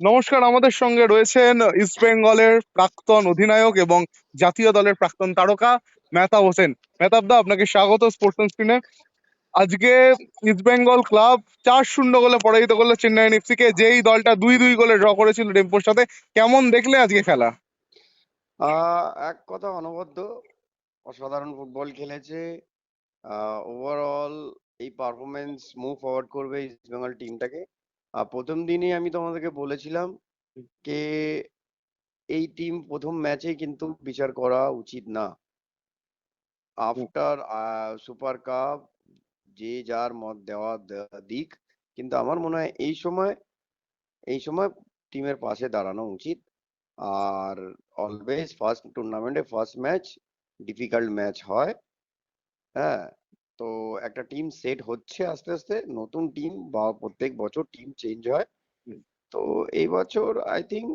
নমস্কার, আমাদের সঙ্গে রয়েছেন ইস্ট বেঙ্গলের প্রাক্তন অধিনায়ক এবং জাতীয় দলের প্রাক্তন তারকা মেহতাব হোসেন। মেহতাব দা, আপনাকে স্বাগত স্পোর্টস স্ক্রিনে আজকে ইস্ট বেঙ্গল ক্লাব চার শূন্য গোলে পরাজিত করল চেন্নাই এফসি কে যেই দলটা দুই দুই গোলে ড্র করেছিল ডেম্পোর সাথে, কেমন দেখলে আজকে খেলা? এক কথা অনবদ্য, অসাধারণ ফুটবল খেলেছে। ওভারঅল এই পারফরমেন্স মুভ ফরওয়ার্ড করবে ইস্ট বেঙ্গল টিমটাকে প্রথম দিনই আমি তোমাদেরকে বলেছিলাম যে এই টিম প্রথম ম্যাচে কিন্তু বিচার করা উচিত না। আফটার সুপার কাপ যে যার মত দেওয়া দিক কিন্তু আমার মনে হয় এই সময় এই সময় টিমের পাশে দাঁড়ানো উচিত। আর অলওয়েজ ফার্স্ট টুর্নামেন্টে ফার্স্ট ম্যাচ ডিফিকাল্ট ম্যাচ হয়। হ্যাঁ? তো একটা টিম সেট হচ্ছে আস্তে আস্তে নতুন টিম বা প্রত্যেক বছর টিম চেঞ্জ হয়। তো এই বছর আই থিঙ্ক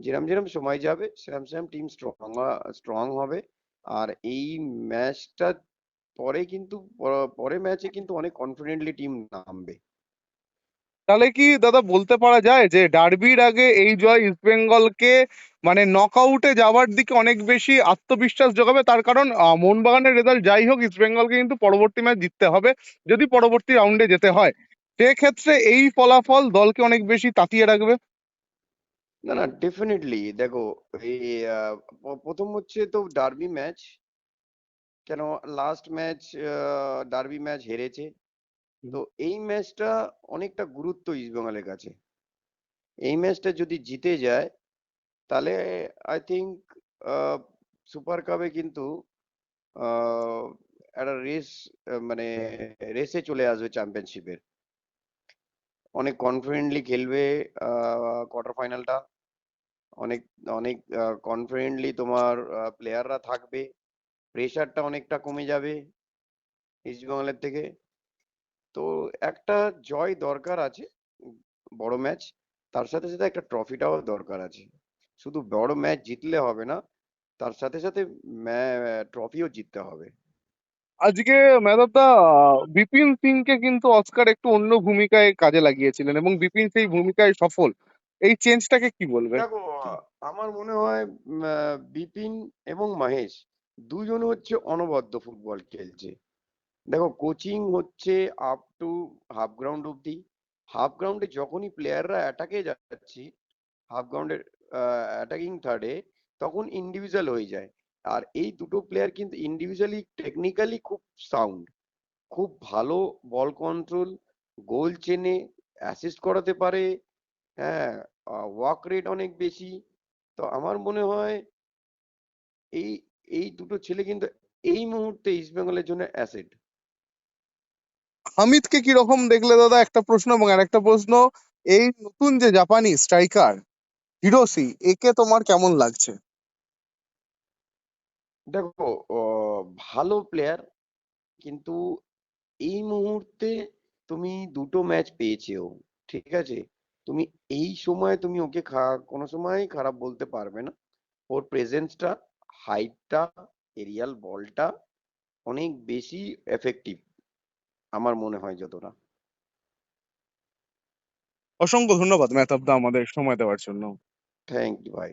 যেরম যেরম সময় যাবে সেরম সেরম টিম স্ট্রং স্ট্রং হবে। আর এই ম্যাচটা পরে কিন্তু পরে ম্যাচে কিন্তু অনেক কনফিডেন্টলি টিম নামবে। তাহলে কি দাদা বলতে পারা যায় যে ডার্বির আগে এই জয় ইস্ট বেঙ্গলকে মানে নকআউটে যাওয়ার দিকে অনেক বেশি আত্মবিশ্বাস যোগাবে তার কারণ মোহনবাগানের রেজাল্ট যাই হোক, ইস্ট বেঙ্গলকে কিন্তু পরবর্তী ম্যাচ জিততে হবে, যদি পরবর্তী রাউন্ডে যেতে হয়। সেক্ষেত্রে এই ফলাফল দলকে অনেক বেশি তাতিয়ে রাখবে? না না ডেফিনেটলি দেখো, এই প্রথম হচ্ছে তো ডার্বি ম্যাচ কেন লাস্ট ম্যাচ ডার্বি ম্যাচ হেরেছে। তো এই ম্যাচটা অনেকটা গুরুত্ব ইস্টবেঙ্গলের কাছে। এই ম্যাচটা যদি জিতে যায়, তাহলে আই থিঙ্ক সুপার কাপে কিন্তু একটা রেস মানে রেসে চলে আসবে চ্যাম্পিয়নশিপের অনেক কনফিডেন্টলি খেলবে কোয়ার্টার ফাইনালটা অনেক অনেক কনফিডেন্টলি তোমার প্লেয়াররা থাকবে। প্রেশারটা অনেকটা কমে যাবে ইস্টবেঙ্গলের থেকে। তো একটা জয় দরকার আছে বড় ম্যাচ। তার সাথে সাথে একটা ট্রফিটাও দরকার আছে। শুধু বড় ম্যাচ জিতলে হবে না তার সাথে সাথে ট্রফিও জিততে হবে। আজকে মেহতাবদা বিপিন সিংকে কিন্তু অস্কার একটু অন্য ভূমিকায় কাজে লাগিয়েছিলেন এবং বিপিন সেই ভূমিকায় সফল। এই চেঞ্জটাকে কি বলবেন? দেখো আমার মনে হয় বিপিন এবং মহেশ দুজন হচ্ছে অনবদ্য ফুটবল খেলছে। দেখো কোচিং হচ্ছে আপ টু হাফ গ্রাউন্ড অব্দি হাফ গ্রাউন্ডে যখনই প্লেয়াররা অ্যাটাকে যাচ্ছি হাফ গ্রাউন্ডের অ্যাটাকিং থার্ডে তখন ইন্ডিভিজুয়াল হয়ে যায়। আর এই দুটো প্লেয়ার কিন্তু ইন্ডিভিজুয়ালি টেকনিক্যালি খুব সাউন্ড খুব ভালো বল কন্ট্রোল গোল চেনে অ্যাসিস্ট করাতে পারে হ্যাঁ ওয়ার্ক রেট অনেক বেশি। তো আমার মনে হয়, এই এই দুটো ছেলে কিন্তু এই মুহূর্তে ইস্ট বেঙ্গলের জন্য অ্যাসেট হামিদকে কি রকম দেখলে দাদা? একটা প্রশ্ন এবং আরেকটা প্রশ্ন। এই নতুন যে জাপানি স্ট্রাইকার হিরোসি একে তোমার কেমন লাগছে? দেখো ভালো প্লেয়ার কিন্তু এই মুহূর্তে তুমি দুটো ম্যাচ পেয়েছেও, ঠিক আছে? তুমি এই সময় তুমি ওকে কোনো সময় খারাপ বলতে পারবে না। ওর প্রেজেন্সটা হাইটটা এরিয়াল বলটা অনেক বেশি এফেক্টিভ আমার মনে হয় যতটা। অসংখ্য ধন্যবাদ মেহতাবদা আমাদের সময় দেওয়ার জন্য। থ্যাংক ইউ ভাই।